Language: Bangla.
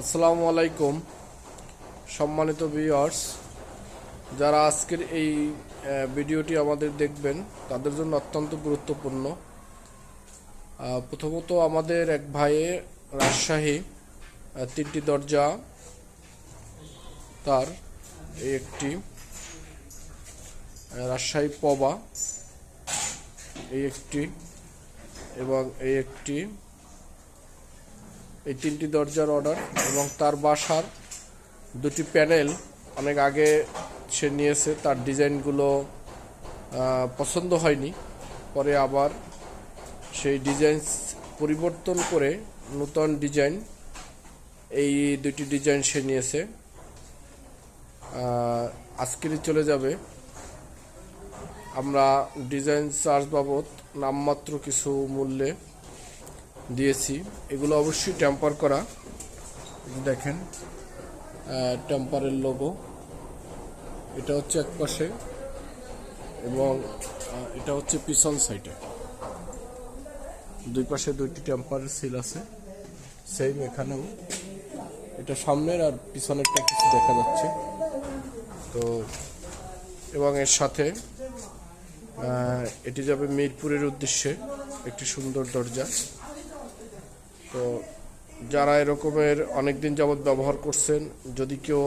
আসসালামু আলাইকুম, সম্মানিত ভিউয়ার্স যারা আজকের এই ভিডিওটি আমাদের দেখবেন, তাদের জন্য অত্যন্ত গুরুত্বপূর্ণ। প্রথমত আমাদের এক ভাইয়ে রাজশাহী তিনটি দরজা তার একটি রাজশাহী পবা, এই একটি এবং এই একটি এই তিনটি দরজার অর্ডার এবং তার বাসার দুটি প্যানেল অনেক আগে সে নিয়েছে। তার ডিজাইনগুলো পছন্দ হয়নি। পরে আবার সেই ডিজাইন পরিবর্তন করে নূতন ডিজাইন এই দুটি ডিজাইন সে নিয়েছে। আজকেরই চলে যাবে। আমরা ডিজাইন চার্জ বাবদ নামমাত্র কিছু মূল্যে দিয়েছি। এগুলো অবশ্যই টেম্পার করা। দেখেন টেম্পারের লোগো এটা হচ্ছে এক পাশে এবং এটা হচ্ছে পিছন সাইডে দুই পাশে দুইটি টেম্পারের সিল আছে। সেম এখানেও। এটা সামনের আর পিছনেরটা কিছু দেখা যাচ্ছে। তো, এবং এর সাথে এটি যাবে মিরপুরের উদ্দেশ্যে একটি সুন্দর দরজা। তো যারা এরকমের অনেক দিন যাবৎ ব্যবহার করছেন যদি কেউ